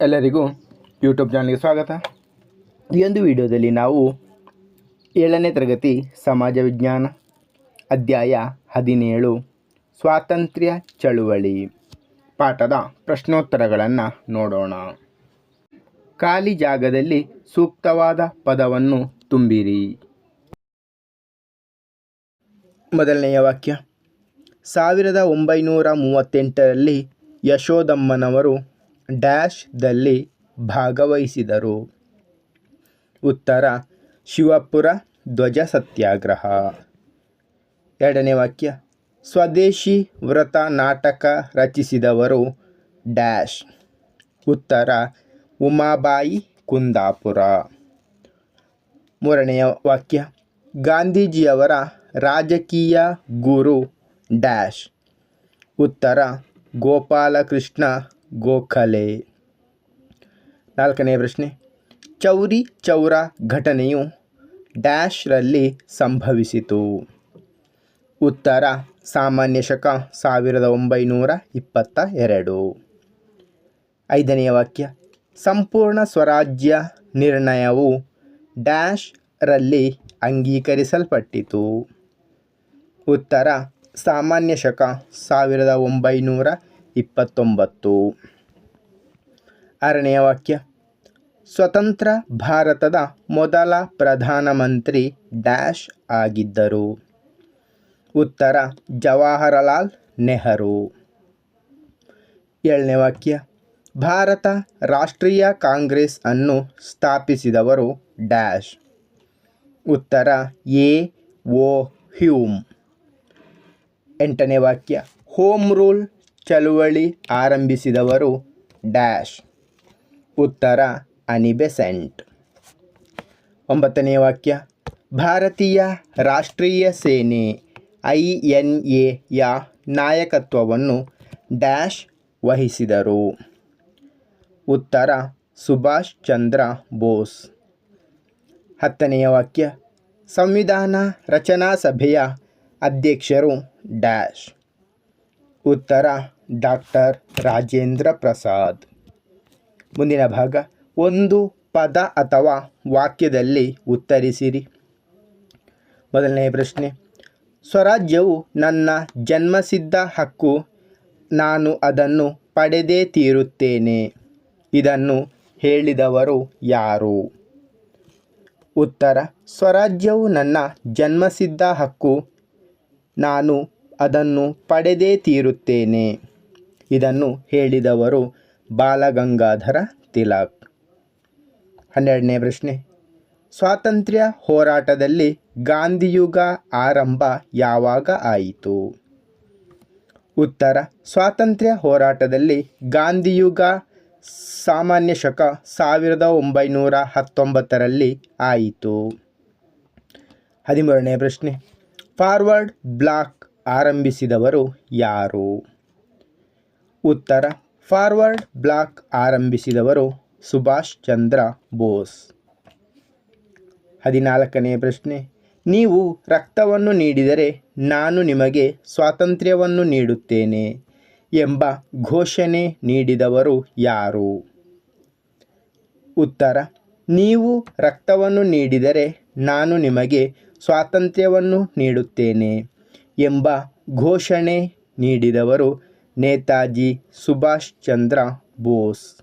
ಎಲ್ಲರಿಗೂ ಯೂಟ್ಯೂಬ್ ಚಾನಲ್ಗೆ ಸ್ವಾಗತ. ಈ ಒಂದು ವಿಡಿಯೋದಲ್ಲಿ ನಾವು ಏಳನೇ ತರಗತಿ ಸಮಾಜ ವಿಜ್ಞಾನ ಅಧ್ಯಾಯ ಹದಿನೇಳು, ಸ್ವಾತಂತ್ರ್ಯ ಚಳುವಳಿ ಪಾಠದ ಪ್ರಶ್ನೋತ್ತರಗಳನ್ನು ನೋಡೋಣ. ಖಾಲಿ ಜಾಗದಲ್ಲಿ ಸೂಕ್ತವಾದ ಪದವನ್ನು ತುಂಬಿರಿ. ಮೊದಲನೆಯ ವಾಕ್ಯ. ಸಾವಿರದ ಒಂಬೈನೂರ ಮೂವತ್ತೆಂಟರಲ್ಲಿ ಯಶೋದಮ್ಮನವರು ಡ್ಯಾಶ್ದಲ್ಲಿ ಭಾಗವಹಿಸಿದರು. ಉತ್ತರ, ಶಿವಪುರ ಧ್ವಜ ಸತ್ಯಾಗ್ರಹ. ಎರಡನೇ ವಾಕ್ಯ, ಸ್ವದೇಶಿ ವ್ರತ ನಾಟಕ ರಚಿಸಿದವರು ಡ್ಯಾಶ್. ಉತ್ತರ, ಉಮಾಬಾಯಿ ಕುಂದಾಪುರ. ಮೂರನೆಯ ವಾಕ್ಯ, ಗಾಂಧೀಜಿಯವರ ರಾಜಕೀಯ ಗುರು ಡ್ಯಾಶ್. ಉತ್ತರ, ಗೋಪಾಲಕೃಷ್ಣ ಗೋಖಲೆ. ನಾಲ್ಕನೇ ಪ್ರಶ್ನೆ. ಚೌರಿ ಚೌರ ಘಟನೆಯು ಡ್ಯಾಶ್ರಲ್ಲಿ ಸಂಭವಿಸಿತು. ಉತ್ತರ, ಸಾಮಾನ್ಯ ಶಕ ಸಾವಿರದ ಒಂಬೈನೂರ ಇಪ್ಪತ್ತ ಎರಡು. ಐದನೆಯ ವಾಕ್ಯ. ಸಂಪೂರ್ಣ ಸ್ವರಾಜ್ಯ ನಿರ್ಣಯವು ಡ್ಯಾಶ್ರಲ್ಲಿ ಅಂಗೀಕರಿಸಲ್ಪಟ್ಟಿತು. ಉತ್ತರ, ಸಾಮಾನ್ಯ ಶಕ ಸಾವಿರದ ಒಂಬೈನೂರ ಇಪ್ಪತ್ತೊಂಬತ್ತು. ಆರನೆಯ ವಾಕ್ಯ. ಸ್ವತಂತ್ರ ಭಾರತದ ಮೊದಲ ಪ್ರಧಾನಮಂತ್ರಿ ಡ್ಯಾಶ್ ಆಗಿದ್ದರು. ಉತ್ತರ, ಜವಾಹರಲಾಲ್ ನೆಹರು. ಏಳನೇ ವಾಕ್ಯ. ಭಾರತ ರಾಷ್ಟ್ರೀಯ ಕಾಂಗ್ರೆಸ್ ಅನ್ನು ಸ್ಥಾಪಿಸಿದವರು ಡ್ಯಾಶ್. ಉತ್ತರ, ಎ. ಓ. ಹ್ಯೂಮ್. ಎಂಟನೇ ವಾಕ್ಯ. ಹೋಮ್ ರೂಲ್ ಚಳುವಳಿ ಆರಂಭಿಸಿದವರು ಡ್ಯಾಶ್. ಉತ್ತರ, ಅನಿಬೆಸೆಂಟ್. ಒಂಬತ್ತನೇ ವಾಕ್ಯ. ಭಾರತೀಯ ರಾಷ್ಟ್ರೀಯ ಸೇನೆ, ಐ ಎನ್ ಎಯ ನಾಯಕತ್ವವನ್ನು ಡ್ಯಾಶ್ ವಹಿಸಿದರು. ಉತ್ತರ, ಸುಭಾಷ್ ಚಂದ್ರ ಬೋಸ್. ಹತ್ತನೆಯ ವಾಕ್ಯ. ಸಂವಿಧಾನ ರಚನಾ ಸಭೆಯ ಅಧ್ಯಕ್ಷರು ಡ್ಯಾಶ್. ಉತ್ತರ ಡಾಕ್ಟರ್ ರಾಜೇಂದ್ರ ಪ್ರಸಾದ್. ಮುಂದಿನ ಭಾಗ, ಒಂದು ಪದ ಅಥವಾ ವಾಕ್ಯದಲ್ಲಿ ಉತ್ತರಿಸಿರಿ. ಮೊದಲನೇ ಪ್ರಶ್ನೆ, ಸ್ವರಾಜ್ಯವು ನನ್ನ ಜನ್ಮಸಿದ್ಧ ಹಕ್ಕು, ನಾನು ಅದನ್ನು ಪಡೆದೇ ತೀರುತ್ತೇನೆ. ಇದನ್ನು ಹೇಳಿದವರು ಯಾರು? ಉತ್ತರ, ಸ್ವರಾಜ್ಯವು ನನ್ನ ಜನ್ಮಸಿದ್ಧ ಹಕ್ಕು, ನಾನು ಅದನ್ನು ಪಡೆದೇ ತೀರುತ್ತೇನೆ. ಇದನ್ನು ಹೇಳಿದವರು ಬಾಲಗಂಗಾಧರ ತಿಲಕ್. ಹನ್ನೆರಡನೇ ಪ್ರಶ್ನೆ. ಸ್ವಾತಂತ್ರ್ಯ ಹೋರಾಟದಲ್ಲಿ ಗಾಂಧಿಯುಗ ಆರಂಭ ಯಾವಾಗ ಆಯಿತು? ಉತ್ತರ. ಸ್ವಾತಂತ್ರ್ಯ ಹೋರಾಟದಲ್ಲಿ ಗಾಂಧಿಯುಗ ಸಾಮಾನ್ಯ ಶಕ ಸಾವಿರದ ಒಂಬೈನೂರ ಹತ್ತೊಂಬತ್ತರಲ್ಲಿ ಆಯಿತು. ಹದಿಮೂರನೇ ಪ್ರಶ್ನೆ. ಫಾರ್ವರ್ಡ್ ಬ್ಲಾಕ್ ಆರಂಭಿಸಿದವರು ಯಾರು? ಉತ್ತರ. ಫಾರ್ವರ್ಡ್ ಬ್ಲಾಕ್ ಆರಂಭಿಸಿದವರು ಸುಭಾಷ್ ಚಂದ್ರ ಬೋಸ್. ಹದಿನಾಲ್ಕನೇ ಪ್ರಶ್ನೆ. ನೀವು ರಕ್ತವನ್ನು ನೀಡಿದರೆ ನಾನು ನಿಮಗೆ ಸ್ವಾತಂತ್ರ್ಯವನ್ನು ನೀಡುತ್ತೇನೆ ಎಂಬ ಘೋಷಣೆ ನೀಡಿದವರು ಯಾರು? ಉತ್ತರ. ನೀವು ರಕ್ತವನ್ನು ನೀಡಿದರೆ ನಾನು ನಿಮಗೆ ಸ್ವಾತಂತ್ರ್ಯವನ್ನು ನೀಡುತ್ತೇನೆ ಎಂಬ ಘೋಷಣೆ ನೀಡಿದವರು ನೇತಾಜಿ ಸುಭಾಷ್ ಚಂದ್ರ ಬೋಸ್.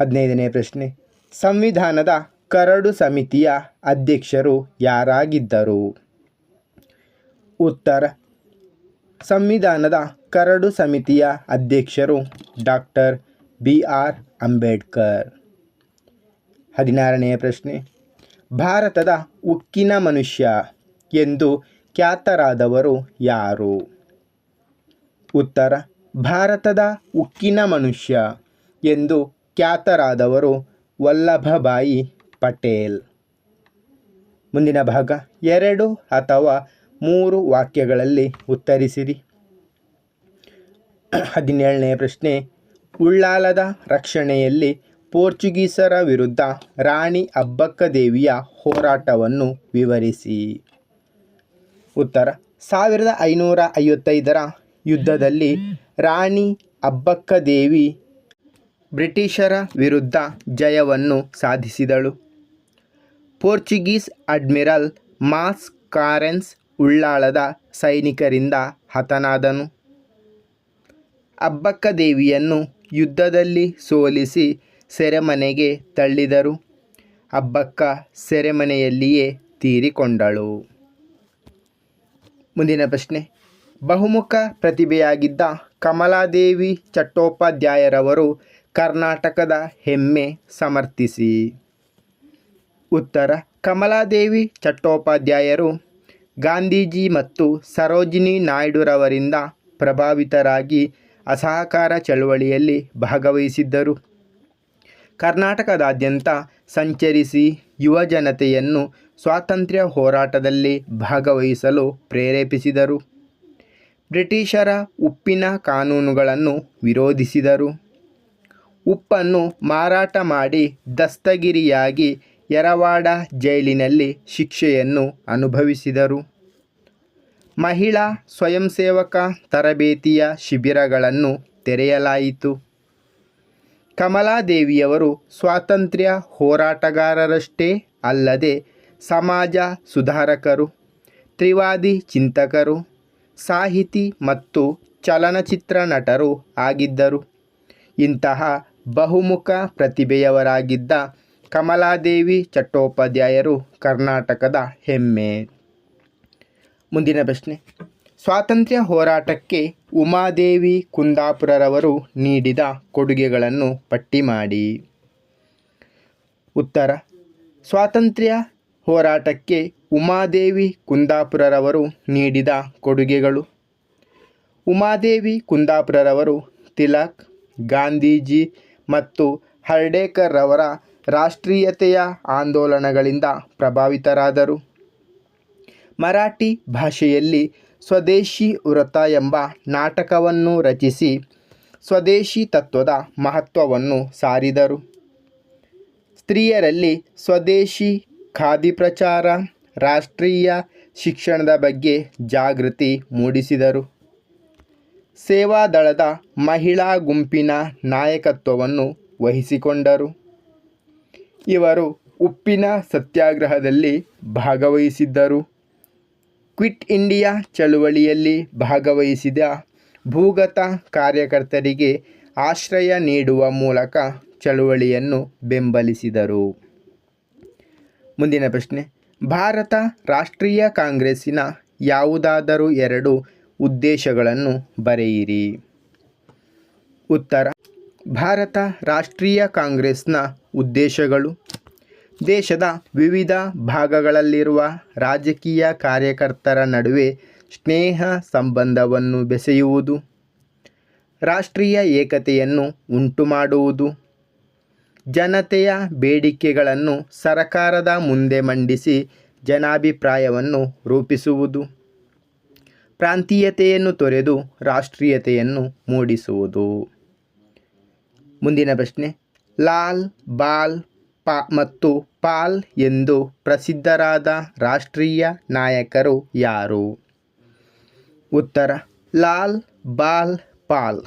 ಹದಿನೈದನೇ ಪ್ರಶ್ನೆ. ಸಂವಿಧಾನದ ಕರಡು ಸಮಿತಿಯ ಅಧ್ಯಕ್ಷರು ಯಾರಾಗಿದ್ದರು? ಉತ್ತರ. ಸಂವಿಧಾನದ ಕರಡು ಸಮಿತಿಯ ಅಧ್ಯಕ್ಷರು ಡಾಕ್ಟರ್ ಬಿ ಆರ್ ಅಂಬೇಡ್ಕರ್. ಹದಿನಾರನೆಯ ಪ್ರಶ್ನೆ. ಭಾರತದ ಉಕ್ಕಿನ ಮನುಷ್ಯ ಎಂದು ಖ್ಯಾತರಾದವರು ಯಾರು? ಉತ್ತರ, ಭಾರತದ ಉಕ್ಕಿನ ಮನುಷ್ಯ ಎಂದು ಖ್ಯಾತರಾದವರು ವಲ್ಲಭಭಾಯಿ ಪಟೇಲ್. ಮುಂದಿನ ಭಾಗ, ಎರಡು ಅಥವಾ ಮೂರು ವಾಕ್ಯಗಳಲ್ಲಿ ಉತ್ತರಿಸಿರಿ. ಹದಿನೇಳನೇ ಪ್ರಶ್ನೆ, ಉಳ್ಳಾಲದ ರಕ್ಷಣೆಯಲ್ಲಿ ಪೋರ್ಚುಗೀಸರ ವಿರುದ್ಧ ರಾಣಿ ಅಬ್ಬಕ್ಕದೇವಿಯ ಹೋರಾಟವನ್ನು ವಿವರಿಸಿ. ಉತ್ತರ, ಸಾವಿರದ ಐನೂರ ಐವತ್ತೈದರ ಯುದ್ಧದಲ್ಲಿ ರಾಣಿ ಅಬ್ಬಕ್ಕ ದೇವಿ ಬ್ರಿಟಿಷರ ವಿರುದ್ಧ ಜಯವನ್ನು ಸಾಧಿಸಿದಳು. ಪೋರ್ಚುಗೀಸ್ ಅಡ್ಮಿರಲ್ ಮಾಸ್ ಕಾರೆನ್ಸ್ ಉಳ್ಳಾಳದ ಸೈನಿಕರಿಂದ ಹತನಾದನು. ಅಬ್ಬಕ್ಕ ದೇವಿಯನ್ನು ಯುದ್ಧದಲ್ಲಿ ಸೋಲಿಸಿ ಸೆರೆಮನೆಗೆ ತಳ್ಳಿದರು. ಅಬ್ಬಕ್ಕ ಸೆರೆಮನೆಯಲ್ಲಿಯೇ ತೀರಿಕೊಂಡಳು. ಮುಂದಿನ ಪ್ರಶ್ನೆ. ಬಹುಮುಖ ಪ್ರತಿಭೆಯಾಗಿದ್ದ ಕಮಲಾದೇವಿ ಚಟ್ಟೋಪಾಧ್ಯಾಯರವರು ಕರ್ನಾಟಕದ ಹೆಮ್ಮೆ ಸಮರ್ಥಿಸಿ. ಉತ್ತರ, ಕಮಲಾದೇವಿ ಚಟ್ಟೋಪಾಧ್ಯಾಯರು ಗಾಂಧೀಜಿ ಮತ್ತು ಸರೋಜಿನಿ ನಾಯ್ಡುರವರಿಂದ ಪ್ರಭಾವಿತರಾಗಿ ಅಸಹಕಾರ ಚಳುವಳಿಯಲ್ಲಿ ಭಾಗವಹಿಸಿದ್ದರು. ಕರ್ನಾಟಕದಾದ್ಯಂತ ಸಂಚರಿಸಿ ಯುವ ಜನತೆಯನ್ನು ಸ್ವಾತಂತ್ರ್ಯ ಹೋರಾಟದಲ್ಲಿ ಭಾಗವಹಿಸಲು ಪ್ರೇರೇಪಿಸಿದರು. ಬ್ರಿಟಿಷರ ಉಪ್ಪಿನ ಕಾನೂನುಗಳನ್ನು ವಿರೋಧಿಸಿದರು. ಉಪ್ಪನ್ನು ಮಾರಾಟ ಮಾಡಿ ದಸ್ತಗಿರಿಯಾಗಿ ಯರವಾಡ ಜೈಲಿನಲ್ಲಿ ಶಿಕ್ಷೆಯನ್ನು ಅನುಭವಿಸಿದರು. ಮಹಿಳಾ ಸ್ವಯಂಸೇವಕ ತರಬೇತಿಯ ಶಿಬಿರಗಳನ್ನು ತೆರೆಯಲಾಯಿತು. ಕಮಲಾದೇವಿಯವರು ಸ್ವಾತಂತ್ರ್ಯ ಹೋರಾಟಗಾರರಷ್ಟೇ ಅಲ್ಲದೆ ಸಮಾಜ ಸುಧಾರಕರು, ತ್ರಿವಾದಿ ಚಿಂತಕರು ಸಾಹಿತಿ ಮತ್ತು ಚಲನಚಿತ್ರ ನಟರು ಆಗಿದ್ದರು. ಇಂತಹ ಬಹುಮುಖ ಪ್ರತಿಭೆಯವರಾಗಿದ್ದ ಕಮಲಾದೇವಿ ಚಟ್ಟೋಪಾಧ್ಯಾಯರು ಕರ್ನಾಟಕದ ಹೆಮ್ಮೆ. ಮುಂದಿನ ಪ್ರಶ್ನೆ. ಸ್ವಾತಂತ್ರ್ಯ ಹೋರಾಟಕ್ಕೆ ಉಮಾದೇವಿ ಕುಂದಾಪುರರವರು ನೀಡಿದ ಕೊಡುಗೆಗಳನ್ನು ಪಟ್ಟಿ ಮಾಡಿ. ಉತ್ತರ. ಸ್ವಾತಂತ್ರ್ಯ ಹೋರಾಟಕ್ಕೆ ಉಮಾದೇವಿ ಕುಂದಾಪುರರವರು ನೀಡಿದ ಕೊಡುಗೆಗಳು. ಉಮಾದೇವಿ ಕುಂದಾಪುರರವರು ತಿಲಕ್, ಗಾಂಧೀಜಿ ಮತ್ತು ಹರ್ಡೇಕರ್ ರವರ ರಾಷ್ಟ್ರೀಯತೆಯ ಆಂದೋಲನಗಳಿಂದ ಪ್ರಭಾವಿತರಾದರು. ಮರಾಠಿ ಭಾಷೆಯಲ್ಲಿ ಸ್ವದೇಶಿ ವ್ರತ ಎಂಬ ನಾಟಕವನ್ನು ರಚಿಸಿ ಸ್ವದೇಶಿ ತತ್ವದ ಮಹತ್ವವನ್ನು ಸಾರಿದರು. ಸ್ತ್ರೀಯರಲ್ಲಿ ಸ್ವದೇಶಿ ಖಾದಿ ಪ್ರಚಾರ, ರಾಷ್ಟ್ರೀಯ ಶಿಕ್ಷಣದ ಬಗ್ಗೆ ಜಾಗೃತಿ ಮೂಡಿಸಿದರು. ಸೇವಾದಳದ ಮಹಿಳಾ ಗುಂಪಿನ ನಾಯಕತ್ವವನ್ನು ವಹಿಸಿಕೊಂಡರು. ಇವರು ಉಪ್ಪಿನ ಸತ್ಯಾಗ್ರಹದಲ್ಲಿ ಭಾಗವಹಿಸಿದ್ದರು. ಕ್ವಿಟ್ ಇಂಡಿಯಾ ಚಳುವಳಿಯಲ್ಲಿ ಭಾಗವಹಿಸಿದ ಭೂಗತ ಕಾರ್ಯಕರ್ತರಿಗೆ ಆಶ್ರಯ ನೀಡುವ ಮೂಲಕ ಚಳುವಳಿಯನ್ನು ಬೆಂಬಲಿಸಿದರು. ಮುಂದಿನ ಪ್ರಶ್ನೆ. ಭಾರತ ರಾಷ್ಟ್ರೀಯ ಕಾಂಗ್ರೆಸ್ಸಿನ ಯಾವುದಾದರೂ ಎರಡು ಉದ್ದೇಶಗಳನ್ನು ಬರೆಯಿರಿ. ಉತ್ತರ. ಭಾರತ ರಾಷ್ಟ್ರೀಯ ಕಾಂಗ್ರೆಸ್ನ ಉದ್ದೇಶಗಳು. ದೇಶದ ವಿವಿಧ ಭಾಗಗಳಲ್ಲಿರುವ ರಾಜಕೀಯ ಕಾರ್ಯಕರ್ತರ ನಡುವೆ ಸ್ನೇಹ ಸಂಬಂಧವನ್ನು ಬೆಸೆಯುವುದು. ರಾಷ್ಟ್ರೀಯ ಏಕತೆಯನ್ನು ಉಂಟುಮಾಡುವುದು. ಜನತೆಯ ಬೇಡಿಕೆಗಳನ್ನು ಸರಕಾರದ ಮುಂದೆ ಮಂಡಿಸಿ ಜನಾಭಿಪ್ರಾಯವನ್ನು ರೂಪಿಸುವುದು, ಪ್ರಾಂತೀಯತೆಯನ್ನು ತೊರೆದು ರಾಷ್ಟ್ರೀಯತೆಯನ್ನು ಮೂಡಿಸುವುದು. ಮುಂದಿನ ಪ್ರಶ್ನೆ, ಲಾಲ್, ಬಾಲ್, ಪಾ ಮತ್ತು ಪಾಲ್ ಎಂದು ಪ್ರಸಿದ್ಧರಾದ ರಾಷ್ಟ್ರೀಯ ನಾಯಕರು ಯಾರು? ಉತ್ತರ, ಲಾಲ್, ಬಾಲ್, ಪಾಲ್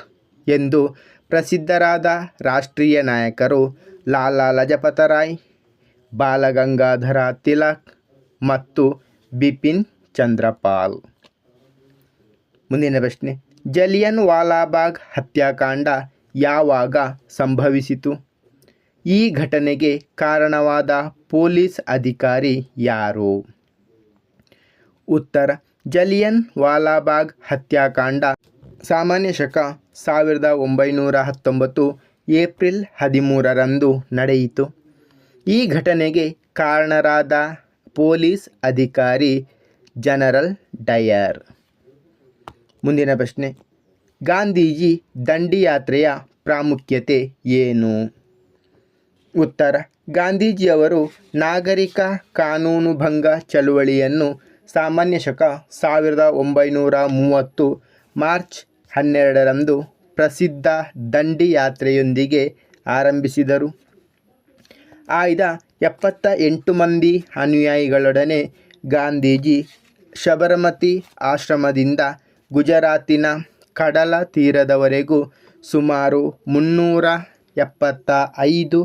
ಎಂದು ಪ್ರಸಿದ್ಧರಾದ ರಾಷ್ಟ್ರೀಯ ನಾಯಕರು ಲಾಲಾ ಲಜಪತ ರಾಯ್ ಬಾಲಗಂಗಾಧರ ತಿಲಕ್ ಮತ್ತು ಬಿಪಿನ್ ಚಂದ್ರಪಾಲ್. ಮುಂದಿನ ಪ್ರಶ್ನೆ. ಜಲಿಯನ್ ವಾಲಾಬಾಗ್ ಹತ್ಯಾಕಾಂಡ ಯಾವಾಗ ಸಂಭವಿಸಿತು? ಈ ಘಟನೆಗೆ ಕಾರಣವಾದ ಪೊಲೀಸ್ ಅಧಿಕಾರಿ ಯಾರು? ಉತ್ತರ. ಜಲಿಯನ್ ವಾಲಾಬಾಗ್ ಹತ್ಯಾಕಾಂಡ. ಸಾಮಾನ್ಯ ಶಕ ಸಾವಿರದ ಒಂಬೈನೂರ ಹತ್ತೊಂಬತ್ತು ಏಪ್ರಿಲ್ ಹದಿಮೂರರಂದು ನಡೆಯಿತು. ಈ ಘಟನೆಗೆ ಕಾರಣರಾದ ಪೊಲೀಸ್ ಅಧಿಕಾರಿ ಜನರಲ್ ಡಯರ್. ಮುಂದಿನ ಪ್ರಶ್ನೆ, ಗಾಂಧೀಜಿ ದಂಡಿಯಾತ್ರೆಯ ಪ್ರಾಮುಖ್ಯತೆ ಏನು? ಉತ್ತರ ಗಾಂಧೀಜಿಯವರು ನಾಗರಿಕ ಕಾನೂನು ಭಂಗ ಚಳುವಳಿಯನ್ನು ಸಾಮಾನ್ಯ ಶಕ ಸಾವಿರದ ಒಂಬೈನೂರ ಮೂವತ್ತು ಮಾರ್ಚ್ ಹನ್ನೆರಡರಂದು ಪ್ರಸಿದ್ಧ ದಂಡಿ ಯಾತ್ರೆಯೊಂದಿಗೆ ಆರಂಭಿಸಿದರು. ಆಯ್ದ ಎಪ್ಪತ್ತ ಎಂಟು ಮಂದಿ ಅನುಯಾಯಿಗಳೊಡನೆ ಗಾಂಧೀಜಿ ಶಬರಮತಿ ಆಶ್ರಮದಿಂದ ಗುಜರಾತಿನ ಕಡಲ ತೀರದವರೆಗೂ ಸುಮಾರು ಮುನ್ನೂರ ಎಪ್ಪತ್ತ ಐದು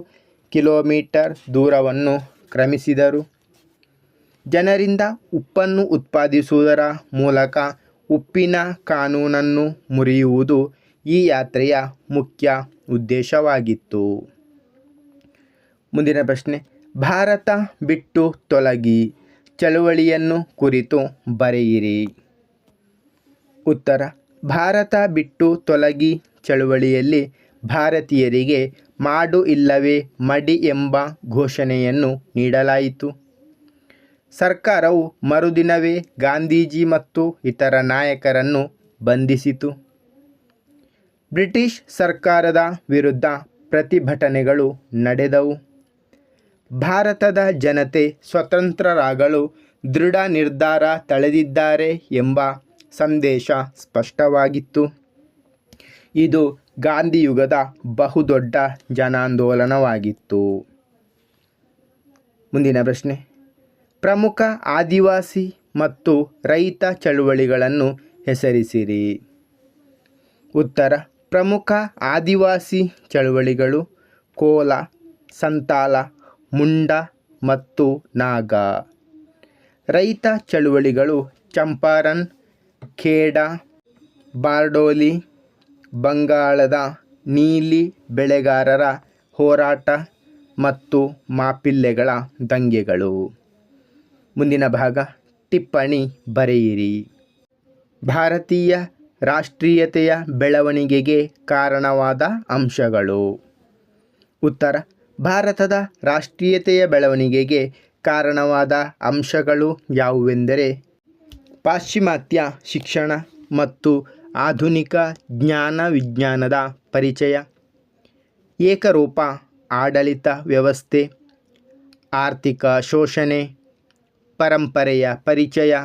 ಕಿಲೋಮೀಟರ್ ದೂರವನ್ನು ಕ್ರಮಿಸಿದರು. ಜನರಿಂದ ಉಪ್ಪನ್ನು ಉತ್ಪಾದಿಸುವುದರ ಮೂಲಕ ಉಪ್ಪಿನ ಕಾನೂನನ್ನು ಮುರಿಯುವುದು ಈ ಯಾತ್ರೆಯ ಮುಖ್ಯ ಉದ್ದೇಶವಾಗಿತ್ತು. ಮುಂದಿನ ಪ್ರಶ್ನೆ. ಭಾರತ ಬಿಟ್ಟು ತೊಲಗಿ ಚಳುವಳಿಯನ್ನು ಕುರಿತು ಬರೆಯಿರಿ. ಉತ್ತರ. ಭಾರತ ಬಿಟ್ಟು ತೊಲಗಿ ಚಳುವಳಿಯಲ್ಲಿ ಭಾರತೀಯರಿಗೆ ಮಾಡು ಇಲ್ಲವೇ ಮಡಿ ಎಂಬ ಘೋಷಣೆಯನ್ನು ನೀಡಲಾಯಿತು. ಸರ್ಕಾರವು ಮರುದಿನವೇ ಗಾಂಧೀಜಿ ಮತ್ತು ಇತರ ನಾಯಕರನ್ನು ಬಂಧಿಸಿತು. ಬ್ರಿಟಿಷ್ ಸರ್ಕಾರದ ವಿರುದ್ಧ ಪ್ರತಿಭಟನೆಗಳು ನಡೆದವು. ಭಾರತದ ಜನತೆ ಸ್ವತಂತ್ರರಾಗಲು ದೃಢ ನಿರ್ಧಾರ ತಳೆದಿದ್ದಾರೆ ಎಂಬ ಸಂದೇಶ ಸ್ಪಷ್ಟವಾಗಿತ್ತು. ಇದು ಗಾಂಧಿಯುಗದ ಬಹುದೊಡ್ಡ ಜನಾಂದೋಲನವಾಗಿತ್ತು. ಮುಂದಿನ ಪ್ರಶ್ನೆ. ಪ್ರಮುಖ ಆದಿವಾಸಿ ಮತ್ತು ರೈತ ಚಳುವಳಿಗಳನ್ನು ಹೆಸರಿಸಿರಿ. ಉತ್ತರ ಪ್ರಮುಖ ಆದಿವಾಸಿ ಚಳುವಳಿಗಳು ಕೋಲ, ಸಂತಾಲ, ಮುಂಡ ಮತ್ತು ನಾಗ. ರೈತ ಚಳುವಳಿಗಳು ಚಂಪಾರನ್, ಖೇಡ, ಬಾರ್ಡೋಲಿ, ಬಂಗಾಳದ ನೀಲಿ ಬೆಳೆಗಾರರ ಹೋರಾಟ ಮತ್ತು ಮಾಪಿಲ್ಲೆಗಳ ದಂಗೆಗಳು. ಮುಂದಿನ ಭಾಗ, ಟಿಪ್ಪಣಿ ಬರೆಯಿರಿ. ಭಾರತೀಯ ರಾಷ್ಟ್ರೀಯತೆಯ ಬೆಳವಣಿಗೆಗೆ ಕಾರಣವಾದ ಅಂಶಗಳು. ಉತ್ತರ, ಭಾರತದ ರಾಷ್ಟ್ರೀಯತೆಯ ಬೆಳವಣಿಗೆಗೆ ಕಾರಣವಾದ ಅಂಶಗಳು ಯಾವುವೆಂದರೆ, ಪಾಶ್ಚಿಮಾತ್ಯ ಶಿಕ್ಷಣ ಮತ್ತು ಆಧುನಿಕ ಜ್ಞಾನ ವಿಜ್ಞಾನದ ಪರಿಚಯ, ಏಕರೂಪ ಆಡಳಿತ ವ್ಯವಸ್ಥೆ, ಆರ್ಥಿಕ ಶೋಷಣೆ, ಪರಂಪರೆಯ ಪರಿಚಯ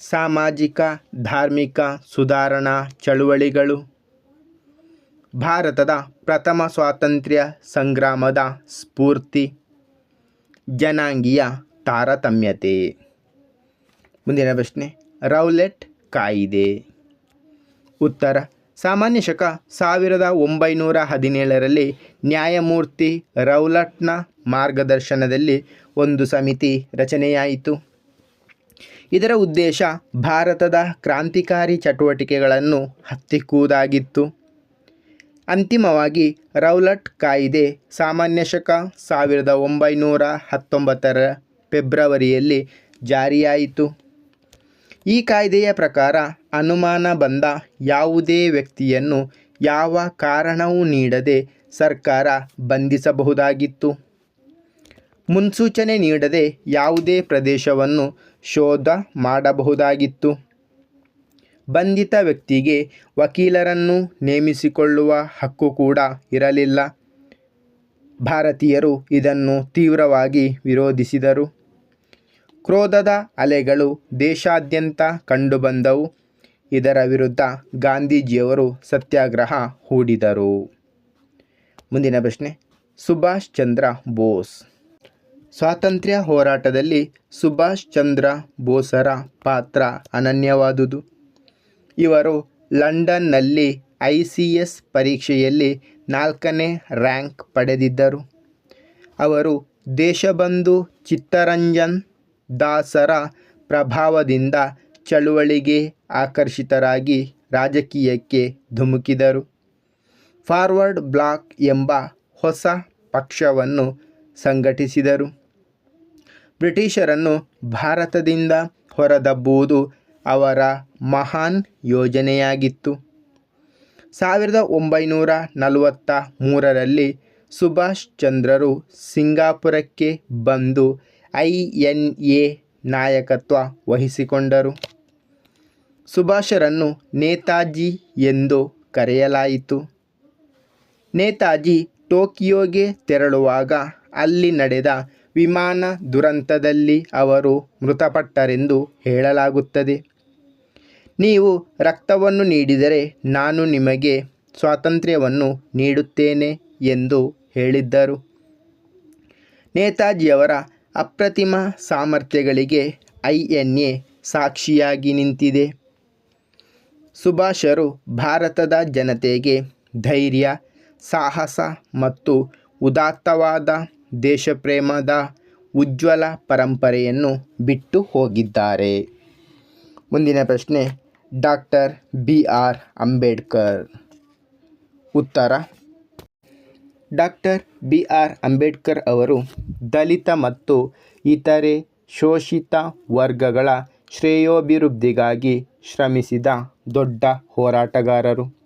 ಸಾಮಾಜಿಕ, ಧಾರ್ಮಿಕ ಸುಧಾರಣಾ ಚಳುವಳಿಗಳು. ಭಾರತದ ಪ್ರಥಮ ಸ್ವಾತಂತ್ರ್ಯ ಸಂಗ್ರಾಮದ ಸ್ಫೂರ್ತಿ, ಜನಾಂಗೀಯ ತಾರತಮ್ಯತೆ. ಮುಂದಿನ ಪ್ರಶ್ನೆ, ರೌಲೆಟ್ ಕಾಯಿದೆ. ಉತ್ತರ, ಸಾಮಾನ್ಯ ಶಕ ಸಾವಿರದ ಒಂಬೈನೂರ ಹದಿನೇಳರಲ್ಲಿ ನ್ಯಾಯಮೂರ್ತಿ ರೌಲಟ್ನ ಮಾರ್ಗದರ್ಶನದಲ್ಲಿ ಒಂದು ಸಮಿತಿ ರಚನೆಯಾಯಿತು. ಇದರ ಉದ್ದೇಶ ಭಾರತದ ಕ್ರಾಂತಿಕಾರಿ ಚಟುವಟಿಕೆಗಳನ್ನು ಹತ್ತಿಕ್ಕುವುದಾಗಿತ್ತು. ಅಂತಿಮವಾಗಿ ರೌಲಟ್ ಕಾಯಿದೆ ಸಾಮಾನ್ಯ ಶಕ ಸಾವಿರದ ಒಂಬೈನೂರ ಹತ್ತೊಂಬತ್ತರ ಫೆಬ್ರವರಿಯಲ್ಲಿ ಜಾರಿಯಾಯಿತು. ಈ ಕಾಯ್ದೆಯ ಪ್ರಕಾರ ಅನುಮಾನ ಬಂದ ಯಾವುದೇ ವ್ಯಕ್ತಿಯನ್ನು ಯಾವ ಕಾರಣವೂ ನೀಡದೆ ಸರ್ಕಾರ ಬಂಧಿಸಬಹುದಾಗಿತ್ತು. ಮುನ್ಸೂಚನೆ ನೀಡದೆ ಯಾವುದೇ ಪ್ರದೇಶವನ್ನು ಶೋಧ ಮಾಡಬಹುದಾಗಿತ್ತು. ಬಂಧಿತ ವ್ಯಕ್ತಿಗೆ ವಕೀಲರನ್ನು ನೇಮಿಸಿಕೊಳ್ಳುವ ಹಕ್ಕು ಕೂಡ ಇರಲಿಲ್ಲ. ಭಾರತೀಯರು ಇದನ್ನು ತೀವ್ರವಾಗಿ ವಿರೋಧಿಸಿದರು. ಕ್ರೋಧದ ಅಲೆಗಳು ದೇಶಾದ್ಯಂತ ಕಂಡುಬಂದವು. ಇದರ ವಿರುದ್ಧ ಗಾಂಧೀಜಿಯವರು ಸತ್ಯಾಗ್ರಹ ಹೂಡಿದರು. ಮುಂದಿನ ಪ್ರಶ್ನೆ, ಸುಭಾಷ್ ಚಂದ್ರ ಬೋಸ್. ಸ್ವಾತಂತ್ರ್ಯ ಹೋರಾಟದಲ್ಲಿ ಸುಭಾಷ್ ಚಂದ್ರ ಬೋಸರ ಪಾತ್ರ ಅನನ್ಯವಾದುದು. ಇವರು ಲಂಡನ್ನಲ್ಲಿ ಐ ಸಿ ಎಸ್ ಪರೀಕ್ಷೆಯಲ್ಲಿ ನಾಲ್ಕನೇ ರ್ಯಾಂಕ್ ಪಡೆದಿದ್ದರು. ಅವರು ದೇಶಬಂಧು ಚಿತ್ತರಂಜನ್ ದಾಸರ ಪ್ರಭಾವದಿಂದ ಚಳುವಳಿಗೆ ಆಕರ್ಷಿತರಾಗಿ ರಾಜಕೀಯಕ್ಕೆ ಧುಮುಕಿದರು. ಫಾರ್ವರ್ಡ್ ಬ್ಲಾಕ್ ಎಂಬ ಹೊಸ ಪಕ್ಷವನ್ನು ಸಂಘಟಿಸಿದರು. ಬ್ರಿಟಿಷರನ್ನು ಭಾರತದಿಂದ ಹೊರದಬ್ಬುವುದು ಅವರ ಮಹಾನ್ ಯೋಜನೆಯಾಗಿತ್ತು. ಸಾವಿರದ ಒಂಬೈನೂರ ನಲವತ್ತ ಮೂರರಲ್ಲಿ ಸುಭಾಷ್ ಚಂದ್ರರು ಸಿಂಗಾಪುರಕ್ಕೆ ಬಂದು ಐ ಎನ್ ಎ ನಾಯಕತ್ವ ವಹಿಸಿಕೊಂಡರು. ಸುಭಾಷರನ್ನು ನೇತಾಜಿ ಎಂದು ಕರೆಯಲಾಯಿತು. ನೇತಾಜಿ ಟೋಕಿಯೋಗೆ ತೆರಳುವಾಗ ಅಲ್ಲಿ ನಡೆದ ವಿಮಾನ ದುರಂತದಲ್ಲಿ ಅವರು ಮೃತಪಟ್ಟರೆಂದು ಹೇಳಲಾಗುತ್ತದೆ. ನೀವು ರಕ್ತವನ್ನು ನೀಡಿದರೆ ನಾನು ನಿಮಗೆ ಸ್ವಾತಂತ್ರ್ಯವನ್ನು ನೀಡುತ್ತೇನೆ ಎಂದು ಹೇಳಿದ್ದರು. ನೇತಾಜಿಯವರ ಅಪ್ರತಿಮ ಸಾಮರ್ಥ್ಯಗಳಿಗೆ ಐ ಎನ್ ಎ ಸಾಕ್ಷಿಯಾಗಿ ನಿಂತಿದೆ. ಸುಭಾಷರು ಭಾರತದ ಜನತೆಗೆ ಧೈರ್ಯ, ಸಾಹಸ ಮತ್ತು ಉದಾತ್ತವಾದ ದೇಶಪ್ರೇಮದ ಉಜ್ವಲ ಪರಂಪರೆಯನ್ನು ಬಿಟ್ಟು ಹೋಗಿದ್ದಾರೆ. ಮುಂದಿನ ಪ್ರಶ್ನೆ ಡಾಕ್ಟರ್ ಬಿ. ಆರ್. ಅಂಬೇಡ್ಕರ್. ಉತ್ತರ ಡಾಕ್ಟರ್ ಬಿ. ಆರ್. ಅಂಬೇಡ್ಕರ್ ಅವರು ದಲಿತ ಮತ್ತು ಇತರೆ ಶೋಷಿತ ವರ್ಗಗಳ ಶ್ರೇಯೋಭಿವೃದ್ಧಿಗಾಗಿ ಶ್ರಮಿಸಿದ ದೊಡ್ಡ ಹೋರಾಟಗಾರರು.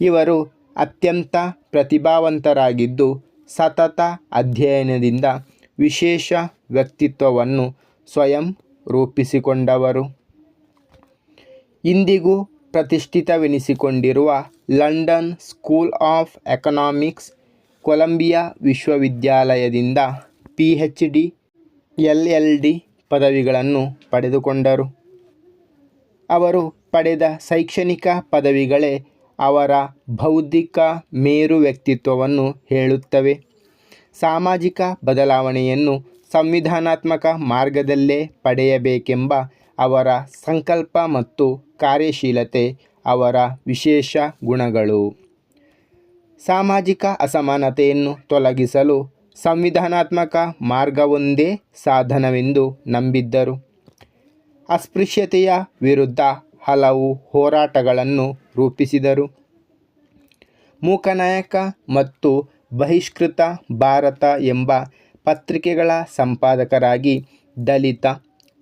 ಇವರು ಅತ್ಯಂತ ಪ್ರತಿಭಾವಂತರಾಗಿದ್ದು ಸತತ ಅಧ್ಯಯನದಿಂದ ವಿಶೇಷ ವ್ಯಕ್ತಿತ್ವವನ್ನು ಸ್ವಯಂ ರೂಪಿಸಿಕೊಂಡವರು. ಇಂದಿಗೂ ಪ್ರತಿಷ್ಠಿತವೆನಿಸಿಕೊಂಡಿರುವ London school of economics, Columbia ವಿಶ್ವವಿದ್ಯಾಲಯದಿಂದ P H D L L D ಪದವಿಗಳನ್ನು ಪಡೆದುಕೊಂಡರು. ಅವರು ಪಡೆದ ಶೈಕ್ಷಣಿಕ ಪದವಿಗಳೇ ಅವರ ಬೌದ್ಧಿಕ ಮೇರು ವ್ಯಕ್ತಿತ್ವವನ್ನು ಹೇಳುತ್ತವೆ. ಸಾಮಾಜಿಕ ಬದಲಾವಣೆಯನ್ನು ಸಂವಿಧಾನಾತ್ಮಕ ಮಾರ್ಗದಲ್ಲೇ ಪಡೆಯಬೇಕೆಂಬ ಅವರ ಸಂಕಲ್ಪ ಮತ್ತು ಕಾರ್ಯಶೀಲತೆ ಅವರ ವಿಶೇಷ ಗುಣಗಳು. ಸಾಮಾಜಿಕ ಅಸಮಾನತೆಯನ್ನು ತೊಲಗಿಸಲು ಸಂವಿಧಾನಾತ್ಮಕ ಮಾರ್ಗವೊಂದೇ ಸಾಧನವೆಂದು ನಂಬಿದ್ದರು. ಅಸ್ಪೃಶ್ಯತೆಯ ವಿರುದ್ಧ ಹಲವು ಹೋರಾಟಗಳನ್ನು ರೂಪಿಸಿದರು. ಮೂಕನಾಯಕ ಮತ್ತು ಬಹಿಷ್ಕೃತ ಭಾರತ ಎಂಬ ಪತ್ರಿಕೆಗಳ ಸಂಪಾದಕರಾಗಿ ದಲಿತ,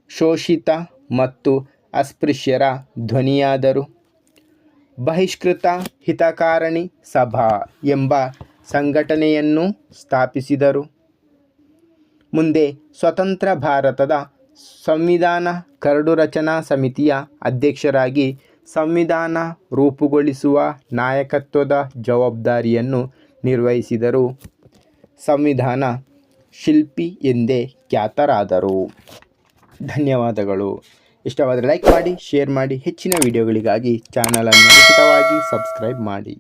ಶೋಷಿತ ಮತ್ತು ಅಸ್ಪೃಶ್ಯರ ಧ್ವನಿಯಾದರು. ಬಹಿಷ್ಕೃತ ಹಿತಕಾರಣಿ ಸಭಾ ಎಂಬ ಸಂಘಟನೆಯನ್ನು ಸ್ಥಾಪಿಸಿದರು. ಮುಂದೆ ಸ್ವತಂತ್ರ ಭಾರತದ ಸಂವಿಧಾನ ಕರಡು ರಚನಾ ಸಮಿತಿಯ ಅಧ್ಯಕ್ಷರಾಗಿ ಸಂವಿಧಾನ ರೂಪುಗೊಳಿಸುವ ನಾಯಕತ್ವದ ಜವಾಬ್ದಾರಿಯನ್ನು ನಿರ್ವಹಿಸಿದರು. ಸಂವಿಧಾನ ಶಿಲ್ಪಿ ಎಂದೇ ಖ್ಯಾತರಾದರು. ಧನ್ಯವಾದಗಳು. ಇಷ್ಟವಾದರೆ ಲೈಕ್ ಮಾಡಿ ಶೇರ್ ಮಾಡಿ, ಹೆಚ್ಚಿನ ವಿಡಿಯೋಗಳಿಗಾಗಿ ಚಾನಲನ್ನು ಉಚಿತವಾಗಿ ಸಬ್ಸ್ಕ್ರೈಬ್ ಮಾಡಿ.